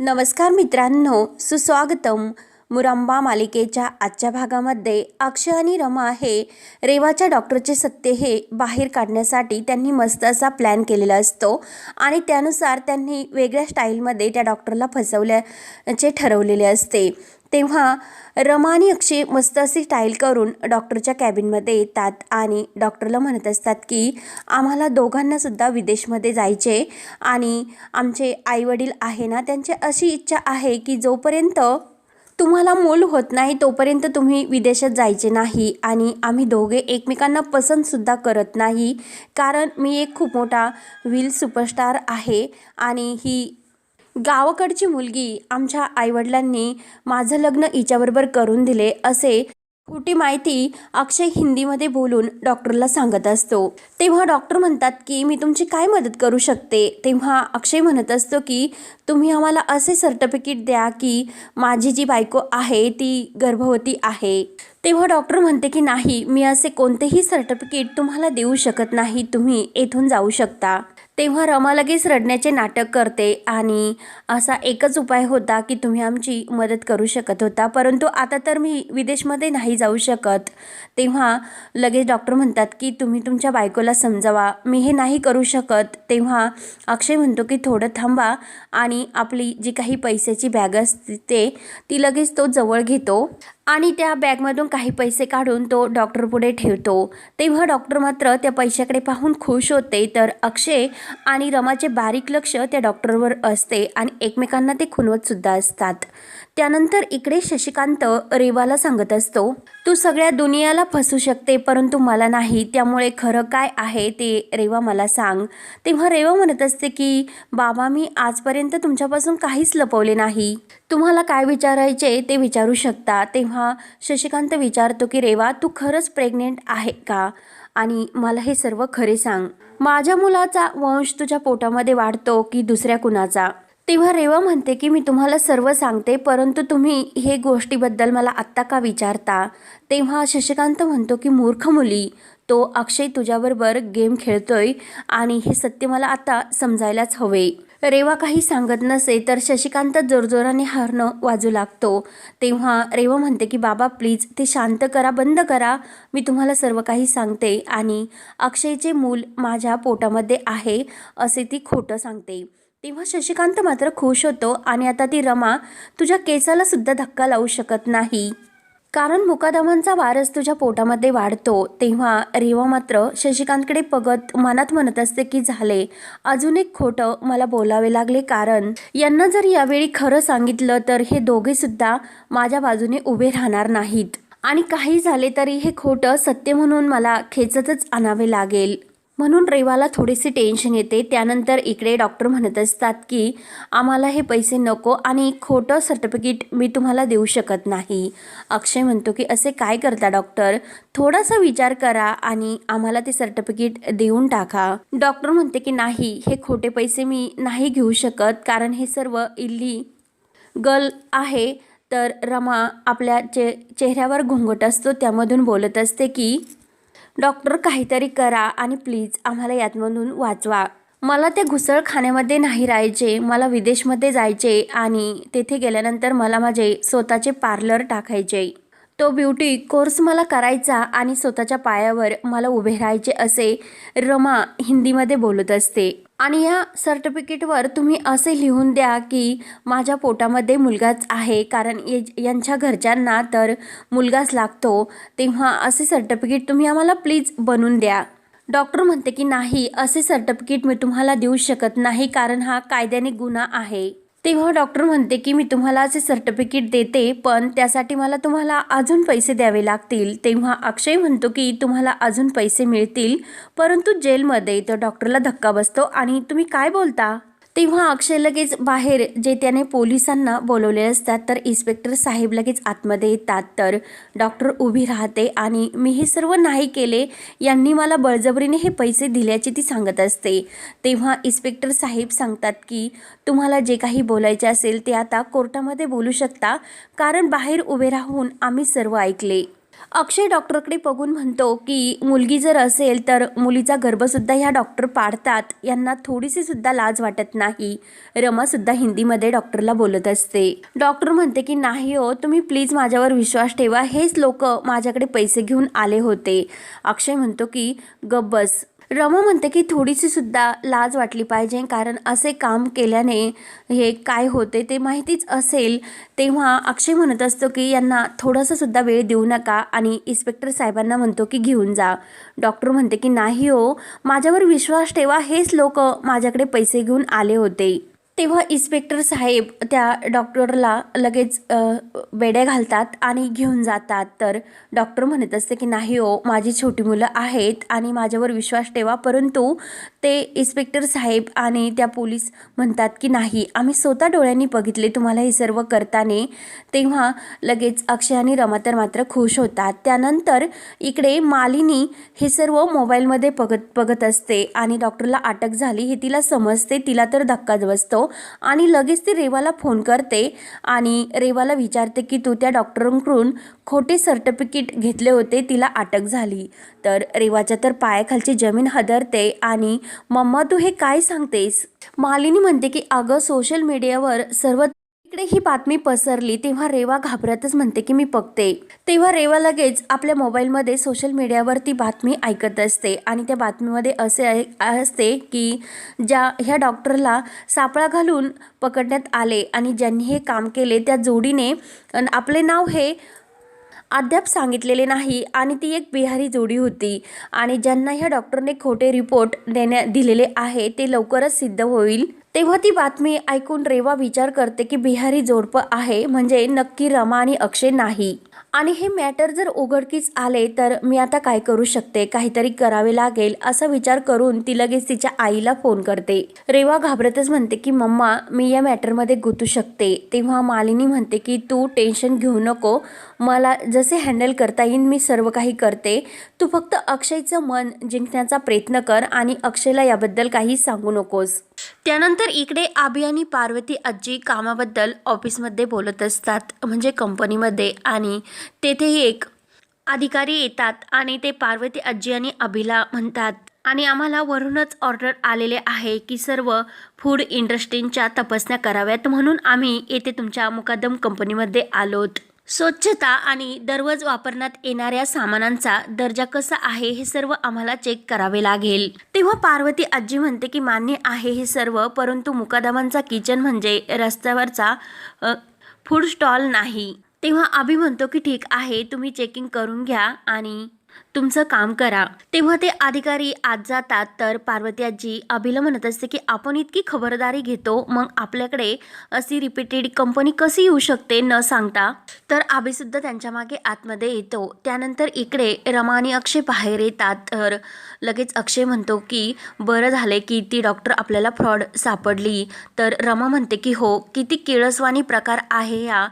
नमस्कार मित्रांनो सुस्वागतम. मुरांबा मालिकेच्या आजच्या भागामध्ये अक्षय आणि रमा हे रेवाच्या डॉक्टरचे सत्य हे बाहेर काढण्यासाठी त्यांनी मस्त असा प्लॅन केलेला असतो आणि त्यानुसार त्यांनी वेगळ्या स्टाईलमध्ये त्या डॉक्टरला फसवल्याचे ठरवलेले असते. तेव्हा रमानी अक्षी अक्षय मस्त अशी स्टाईल करून डॉक्टरच्या कॅबिनमध्ये येतात आणि डॉक्टरला म्हणत असतात की आम्हाला दोघांनासुद्धा विदेशमध्ये जायचे आणि आमचे आईवडील आहे ना त्यांची अशी इच्छा आहे की जोपर्यंत तुम्हाला मूल होत नाही तोपर्यंत तुम्ही विदेशात जायचे नाही आणि आम्ही दोघे एकमेकांना पसंतसुद्धा करत नाही. कारण मी एक खूप मोठा व्हील सुपरस्टार आहे आणि ही गावाकडची मुलगी आमच्या आईवडिलांनी माझं लग्न हिच्याबरोबर करून दिले असे खोटी माहिती अक्षय हिंदीमध्ये बोलून डॉक्टरला सांगत असतो. तेव्हा डॉक्टर म्हणतात की मी तुमची काय मदत करू शकते? तेव्हा अक्षय म्हणत असतो की तुम्ही आम्हाला असे सर्टिफिकेट द्या की माझी जी बायको आहे ती गर्भवती आहे. तेव्हा डॉक्टर म्हणते की नाही मी असे कोणतेही सर्टिफिकेट तुम्हाला देऊ शकत नाही. तुम्ही येथून जाऊ शकता. तेव्हा रमा लगेच रडण्याचे नाटक करते आणि असा एकच उपाय होता की तुम्ही आमची मदत करू शकत होता. परंतु आता तर मी विदेशमध्ये नाही जाऊ शकत. तेव्हा लगेच डॉक्टर म्हणतात की तुम्ही तुमच्या बायकोला समजावा. मी हे नाही करू शकत. तेव्हा अक्षय म्हणतो की थोडं थांबा आणि आपली जी काही पैशाची बॅग असते ते ती लगेच तो जवळ घेतो. आणि त्या बॅगमधून काही पैसे काढून तो डॉक्टर पुढे ठेवतो. तेव्हा डॉक्टर मात्र त्या पैशाकडे पाहून खुश होते. तर अक्षय आणि रमाचे बारीक लक्ष त्या डॉक्टरवर असते आणि एकमेकांना ते खुनवतसुद्धा असतात. त्यानंतर इकडे शशिकांत रेवाला सांगत असतो तू सगळ्या दुनियाला फसू शकते परंतु मला नाही. त्यामुळे खरं काय आहे ते रेवा मला सांग. तेव्हा रेवा म्हणत असते की बाबा मी आजपर्यंत तुमच्यापासून काहीच लपवले नाही. तुम्हाला काय विचारायचे ते विचारू शकता. तेव्हा शशिकांत विचारतो की रेवा तू खरंच प्रेग्नेंट आहे का? आणि मला हे सर्व खरे सांग. माझ्या मुलाचा वंश तुझ्या पोटामध्ये वाढतो की दुसऱ्या कुणाचा? तेव्हा रेवा म्हणते की मी तुम्हाला सर्व सांगते परंतु तुम्ही हे गोष्टीबद्दल मला आत्ता का विचारता? तेव्हा शशिकांत म्हणतो की मूर्ख मुली तो अक्षय तुझ्याबरोबर गेम खेळतोय आणि हे सत्य मला आता समजायलाच हवे. रेवा काही सांगत नसे तर शशिकांत जोरजोराने हरणं वाजू लागतो. तेव्हा रेवा म्हणते की बाबा प्लीज ते शांत करा बंद करा. मी तुम्हाला सर्व काही सांगते आणि अक्षयचे मूल माझ्या पोटामध्ये आहे असे ती खोटं सांगते. तेव्हा शशिकांत मात्र खुश होतो आणि आता ती रमा तुझ्या केसाला सुद्धा धक्का लावू शकत नाही. कारण मुकादमांचा वारस तुझ्या पोटामध्ये वाढतो तेव्हा रेवा मात्र शशिकांतकडे बघत मनात म्हणत असते की झाले. अजून एक खोटं मला बोलावे लागले कारण यांना जर यावेळी खरं सांगितलं तर हे दोघे सुद्धा माझ्या बाजूने उभे राहणार नाहीत. आणि काही झाले तरी हे खोटं सत्य म्हणून मला खेचतच आणावे लागेल. म्हणून रेवाला थोडीशी टेन्शन येते. त्यानंतर इकडे डॉक्टर म्हणत असतात की आम्हाला हे पैसे नको आणि खोटं सर्टिफिकेट मी तुम्हाला देऊ शकत नाही. अक्षय म्हणतो की असे काय करता डॉक्टर थोडासा विचार करा आणि आम्हाला ते सर्टिफिकेट देऊन टाका. डॉक्टर म्हणते की नाही हे खोटे पैसे मी नाही घेऊ शकत कारण हे सर्व इल्ली गल आहे. तर रमा आपल्या चे चेहऱ्यावर घुंगट असतो. त्यामधून बोलत असते की डॉक्टर काहीतरी करा आणि प्लीज आम्हाला यातमधून वाचवा. मला त्या घुसळखान्यामध्ये नाही राहायचे मला विदेशमध्ये जायचे आणि तेथे गेल्यानंतर मला माझे स्वतःचे पार्लर टाकायचे. तो ब्युटी कोर्स मला करायचा आणि स्वतःच्या पायावर मला उभे राहायचे असे रमा हिंदीमध्ये बोलत असते. आणि या सर्टिफिकेटवर तुम्ही असे लिहून द्या की माझ्या पोटामध्ये मुलगाच आहे कारण ये- यांच्या घरच्यांना तर मुलगाच लागतो तेव्हा असे सर्टिफिकेट तुम्ही आम्हाला प्लीज बनवून द्या. डॉक्टर म्हणते की नाही असे सर्टिफिकेट मी तुम्हाला देऊ शकत नाही कारण हा कायद्याने गुन्हा आहे. तेव्हा डॉक्टर म्हणते की मी तुम्हाला असे सर्टिफिकेट देते पण त्यासाठी मला तुम्हाला अजून पैसे द्यावे लागतील. तेव्हा अक्षय म्हणतो की तुम्हाला अजून पैसे मिळतील परंतु जेलमध्ये. तर डॉक्टरला धक्का बसतो आणि तुम्ही काय बोलता? तेव्हा अक्षय लगेच बाहेर जे त्याने पोलिसांना बोलवले असतात तर इन्स्पेक्टर साहेब लगेच आतमध्ये येतात. तर डॉक्टर उभी राहते आणि मी हे सर्व नाही केले. यांनी मला बळजबरीने हे पैसे दिल्याचे ती सांगत असते. तेव्हा इन्स्पेक्टर साहेब सांगतात की तुम्हाला जे काही बोलायचे असेल ते आता कोर्टामध्ये बोलू शकता. कारण बाहेर उभे राहून आम्ही सर्व ऐकले. अक्षय डॉक्टरकडे बघून म्हणतो की मुलगी जर असेल तर मुलीचा गर्भसुद्धा ह्या डॉक्टर पाडतात. यांना थोडीशी सुद्धा लाज वाटत नाही. रमासुद्धा हिंदीमध्ये डॉक्टरला बोलत असते. डॉक्टर म्हणते की नाही हो तुम्ही प्लीज माझ्यावर विश्वास ठेवा. हेच लोक माझ्याकडे पैसे घेऊन आले होते. अक्षय म्हणतो की गब्बस रमा म्हणते की थोडीशी सुद्धा लाज वाटली पाहिजे कारण असे काम केल्याने हे काय होते ते माहितीच असेल. तेव्हा अक्षय म्हणत असतो की यांना थोडासा सुद्धा वेळ देऊ नका आणि इन्स्पेक्टर साहेबांना म्हणतो की घेऊन जा. डॉक्टर म्हणते की नाही हो माझ्यावर विश्वास ठेवा हेच लोक माझ्याकडे पैसे घेऊन आले होते. तेव्हा इन्स्पेक्टर साहेब त्या डॉक्टरला लगेच अ, बेड्या घालतात आणि घेऊन जातात. तर डॉक्टर म्हणत असते की नाही हो माझी छोटी मुलं आहेत आणि माझ्यावर विश्वास ठेवा परंतु ते इन्स्पेक्टर साहेब आणि त्या पोलीस म्हणतात की नाही आम्ही स्वतः डोळ्यांनी बघितले तुम्हाला हे सर्व करताना. तेव्हा लगेच अक्षय आणि रमा तर मात्र खुश होतात. त्यानंतर इकडे मालिनी हे सर्व मोबाईलमध्ये बघत बघत असते आणि डॉक्टरला अटक झाली हे तिला समजते तिला तर धक्काच बसतो. आणि लगेच ती रेवाला फोन करते आणि रेवाला विचारते की तू त्या डॉक्टरांकडून खोटे सर्टिफिकेट घेतले होते तिला अटक झाली. तर रेवाच्या तर पायाखालची जमीन हदरते आणि मम्मा तू हे काय सांगतेस? मालिनी म्हणते की अगं सोशल मीडियावर सर्व इकडे ही बातमी पसरली तेव्हा रेवा घाबरतच म्हणते की मी बघते. तेव्हा रेवा लगेच आपल्या मोबाईलमध्ये सोशल मीडियावर ती बातमी ऐकत असते आणि त्या बातमीमध्ये असे आहे- असते की ज्या ह्या डॉक्टरला सापळा घालून पकडण्यात आले आणि ज्यांनी हे काम केले त्या जोडीने अन आपले नाव हे अद्याप सांगितलेले नाही आणि ती एक बिहारी जोडी होती. आणि ज्यांना ह्या डॉक्टरने खोटे रिपोर्ट देण्या दिलेले आहे ते लवकरच सिद्ध होईल. तेव्हा ती बातमी ऐकून रेवा विचार करते की बिहारी जोडपं आहे म्हणजे नक्की रमा आणि अक्षय नाही. आणि हे मॅटर जर उघडकीस आले तर मी आता काय करू शकते? काहीतरी करावे लागेल असा विचार करून ती लगेच तिच्या आईला फोन करते. रेवा घाबरतच म्हणते की मम्मा मी या मॅटरमध्ये गुंतू शकते. तेव्हा मालिनी म्हणते की तू टेन्शन घेऊ नको मला जसे हँडल करता येईल मी सर्व काही करते. तू फक्त अक्षयचं मन जिंकण्याचा प्रयत्न कर आणि अक्षयला याबद्दल काही सांगू नकोस. त्यानंतर इकडे आबी आणि पार्वती आजी कामाबद्दल ऑफिसमध्ये बोलत असतात म्हणजे कंपनीमध्ये. आणि तेथेही एक अधिकारी येतात आणि ते पार्वती आजी आणि अभिला म्हणतात. आणि आम्हाला वरूनच ऑर्डर आलेले आहे की सर्व फूड इंडस्ट्रींच्या तपासण्या कराव्यात म्हणून आम्ही येथे तुमच्या मुकादम कंपनीमध्ये आलोत. स्वच्छता आणि दररोज वापरण्यात येणाऱ्या सामानांचा दर्जा कसा आहे हे सर्व आम्हाला चेक करावे लागेल. तेव्हा पार्वती आजी म्हणते की मान्य आहे हे सर्व परंतु मुकादमांचा किचन म्हणजे रस्त्यावरचा फूड स्टॉल नाही. तेव्हा आभी म्हणतो की ठीक आहे तुम्ही चेकिंग करून घ्या आणि तुमचं काम करा. तेव्हा ते अधिकारी आत जातात तर पार्वती आजी अभिला म्हणत असते की आपण इतकी खबरदारी घेतो मग आपल्याकडे अशी रिपीटेड कंपनी कशी येऊ शकते न सांगता? तर आभीसुद्धा त्यांच्या मागे आतमध्ये येतो. त्यानंतर इकडे रमा आणि अक्षय बाहेर येतात. तर लगेच अक्षय म्हणतो की बरं झाले की ती डॉक्टर आपल्याला फ्रॉड सापडली. तर रमा म्हणते की हो किती किळसवाणी प्रकार आहे या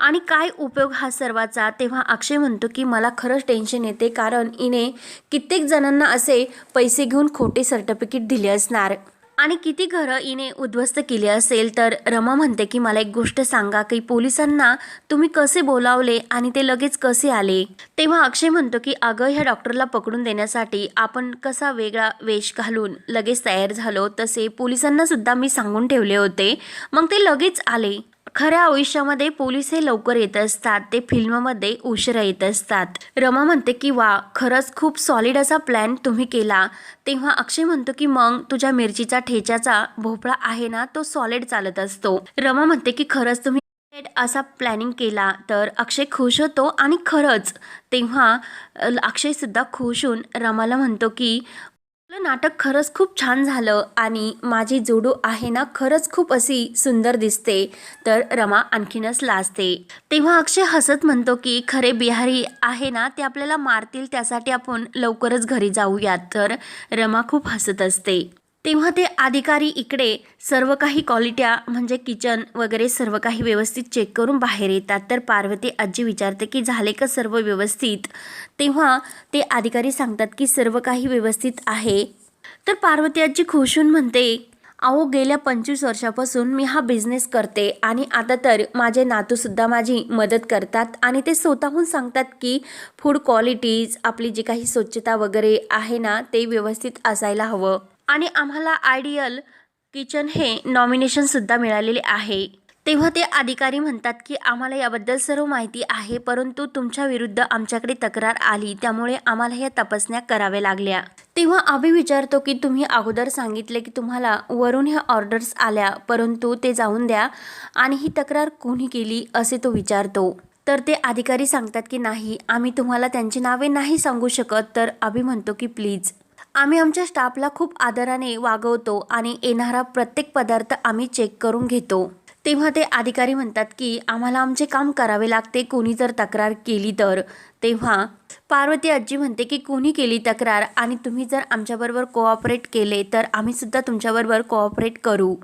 आणि काय उपयोग हा सर्वाचा? तेव्हा अक्षय म्हणतो की मला खरंच टेन्शन येते कारण हिने कित्येक जणांना असे पैसे घेऊन खोटे सर्टिफिकेट दिले असणार. आणि किती घरं हिने उद्ध्वस्त केली असेल तर रमा म्हणते की मला एक गोष्ट सांगा की पोलिसांना तुम्ही कसे बोलावले आणि ते लगेच कसे आले? तेव्हा अक्षय म्हणतो की अगं ह्या डॉक्टरला पकडून देण्यासाठी आपण कसा वेगळा वेश घालून लगेच तयार झालो तसे पोलिसांना सुद्धा मी सांगून ठेवले होते. मग ते लगेच आले. खऱ्या आयुष्यामध्ये पोलीस हे लवकर येत असतात. ते फिल्ममध्ये उशिरा येत असतात. रमा म्हणते की वा खरंच खूप सॉलिड असा प्लॅन तुम्ही केला. तेव्हा अक्षय म्हणतो की मग तुझ्या मिरचीचा ठेच्याचा भोपळा आहे ना तो सॉलिड चालत असतो. रमा म्हणते की खरंच तुम्ही असा प्लॅनिंग केला. तर अक्षय खुश होतो आणि खरंच तेव्हा अक्षयसुद्धा खुश होऊन रमाला म्हणतो की आपलं नाटक खरंच खूप छान झालं आणि माझी जोडू आहे ना खरंच खूप अशी सुंदर दिसते. तर रमा आणखीनच लाजते. तेव्हा अक्षय हसत म्हणतो की खरे बिहारी आहे ना ते आपल्याला मारतील त्यासाठी आपण लवकरच घरी जाऊयात. तर रमा खूप हसत असते. तेव्हा ते अधिकारी इकडे सर्व काही क्वालिट्या म्हणजे किचन वगैरे सर्व काही व्यवस्थित चेक करून बाहेर येतात. तर पार्वती आजी विचारते की झाले का सर्व व्यवस्थित? तेव्हा ते अधिकारी सांगतात की सर्व काही व्यवस्थित आहे. तर पार्वती आजी खुशून होऊन म्हणते अहो गेल्या पंचवीस वर्षापासून मी हा बिझनेस करते आणि आता तर माझे नातूसुद्धा माझी मदत करतात आणि ते स्वतःहून सांगतात की फूड क्वालिटीज आपली जी काही स्वच्छता वगैरे आहे ना ते व्यवस्थित असायला हवं. आणि आम्हाला आयडियल किचन हे नॉमिनेशनसुद्धा मिळालेले आहे. तेव्हा ते अधिकारी म्हणतात की आम्हाला याबद्दल सर्व माहिती आहे परंतु तुमच्या विरुद्ध आमच्याकडे तक्रार आली त्यामुळे आम्हाला ह्या तपासण्या कराव्या लागल्या. तेव्हा आम्ही विचारतो की तुम्ही अगोदर सांगितले की तुम्हाला वरून ह्या ऑर्डर्स आल्या परंतु ते जाऊन द्या आणि ही तक्रार कोणी केली? असे तो विचारतो. तर ते अधिकारी सांगतात की नाही आम्ही तुम्हाला त्यांची नावे नाही सांगू शकत. तर आम्ही म्हणतो की प्लीज. आम्ही आमच्या स्टाफला खूप आदराने वागवतो आणि येणारा प्रत्येक पदार्थ आम्ही चेक करून घेतो. तेव्हा ते अधिकारी म्हणतात की आम्हाला आमचे काम करावे लागते कोणी जर तक्रार केली तर. तेव्हा पार्वती आजी म्हणते की कोणी केली तक्रार आणि तुम्ही जर आमच्याबरोबर कोऑपरेट केले तर आम्ही सुद्धा तुमच्याबरोबर कोऑपरेट करू.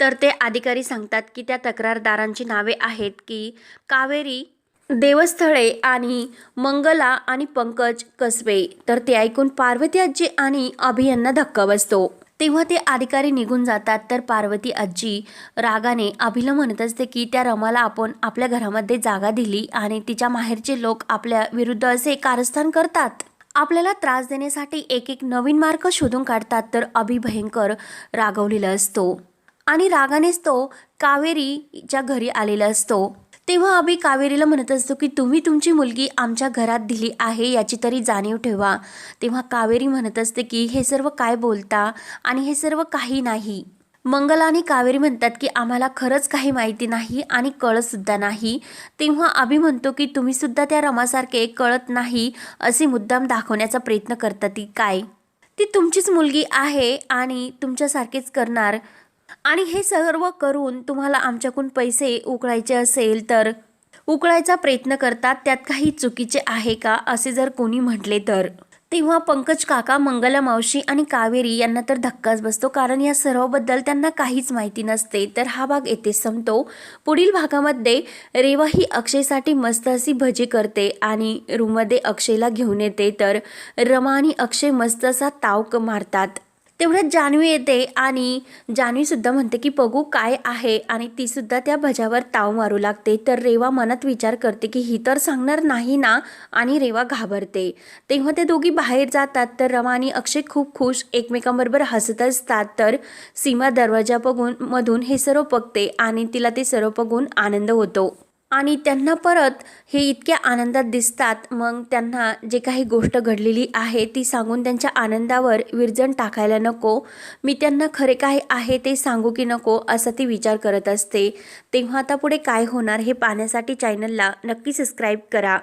तर ते अधिकारी सांगतात की त्या तक्रारदारांची नावे आहेत की कावेरी देवस्थळे आणि मंगला आणि पंकज कसबे. तर ते ऐकून पार्वती आजी आणि अभि यांना धक्का बसतो. तेव्हा ते अधिकारी निघून जातात. तर पार्वती आजी रागाने अभिला म्हणत असते की त्या रमाला आपण आपल्या घरामध्ये जागा दिली आणि तिच्या माहेरचे लोक आपल्या विरुद्ध असे कारस्थान करतात. आपल्याला त्रास देण्यासाठी एक एक नवीन मार्ग शोधून काढतात. तर अभि भयंकर रागवलेला असतो. आणि रागानेच तो कावेरीच्या घरी आलेला असतो. तेव्हा आम्ही कावेरीला म्हणत असतो की तुम्ही तुमची मुलगी आमच्या घरात दिली आहे याची तरी जाणीव ठेवा. तेव्हा कावेरी म्हणत असते की हे सर्व काय बोलता आणि हे सर्व काही नाही. मंगला आणि कावेरी म्हणतात की आम्हाला खरंच काही माहिती नाही आणि कळतसुद्धा नाही. तेव्हा आम्ही म्हणतो की तुम्हीसुद्धा त्या रमासारखे कळत नाही असे मुद्दाम दाखवण्याचा प्रयत्न करतात ती काय? ती तुमचीच मुलगी आहे आणि तुमच्यासारखेच करणार. आणि हे सर्व करून तुम्हाला आमच्याकडून पैसे उकळायचे असेल तर उकळायचा प्रयत्न करतात त्यात काही चुकीचे आहे का असे जर कोणी म्हटले तर? तेव्हा पंकज काका मंगला मावशी आणि कावेरी यांना तर धक्काच बसतो कारण या सर्वबद्दल त्यांना काहीच माहिती नसते. तर हा भाग येथे संपतो. पुढील भागामध्ये रेवा ही अक्षयसाठी मस्त अशी भजी करते आणि रूममध्ये अक्षयला घेऊन येते तर रमा आणि अक्षय मस्त असा ताव मारतात. तेवढ्यात जान्हवी येते आणि जान्हवीसुद्धा म्हणते की बघू काय आहे. आणि तीसुद्धा त्या भजावर ताव मारू लागते. तर रेवा मनात विचार करते की ही तर सांगणार नाही ना? आणि रेवा घाबरते. तेव्हा ते दोघी बाहेर जातात. तर रमा आणि अक्षय खूप खुश. एकमेकांबरोबर हसत असतात. तर सीमा दरवाजा बघून मधून हे सर्व बघते आणि तिला ते सर्व बघून आनंद होतो. आणि त्यांना परत हे इतक्या आनंदात दिसतात. मग त्यांना जे काही गोष्ट घडलेली आहे ती सांगून त्यांच्या आनंदावर विरजण टाकायला नको. मी त्यांना खरे काय आहे ते सांगू की नको असा ती विचार करत असते. तेव्हा आता पुढे काय होणार हे पाहण्यासाठी चॅनलला नक्की सबस्क्राईब करा.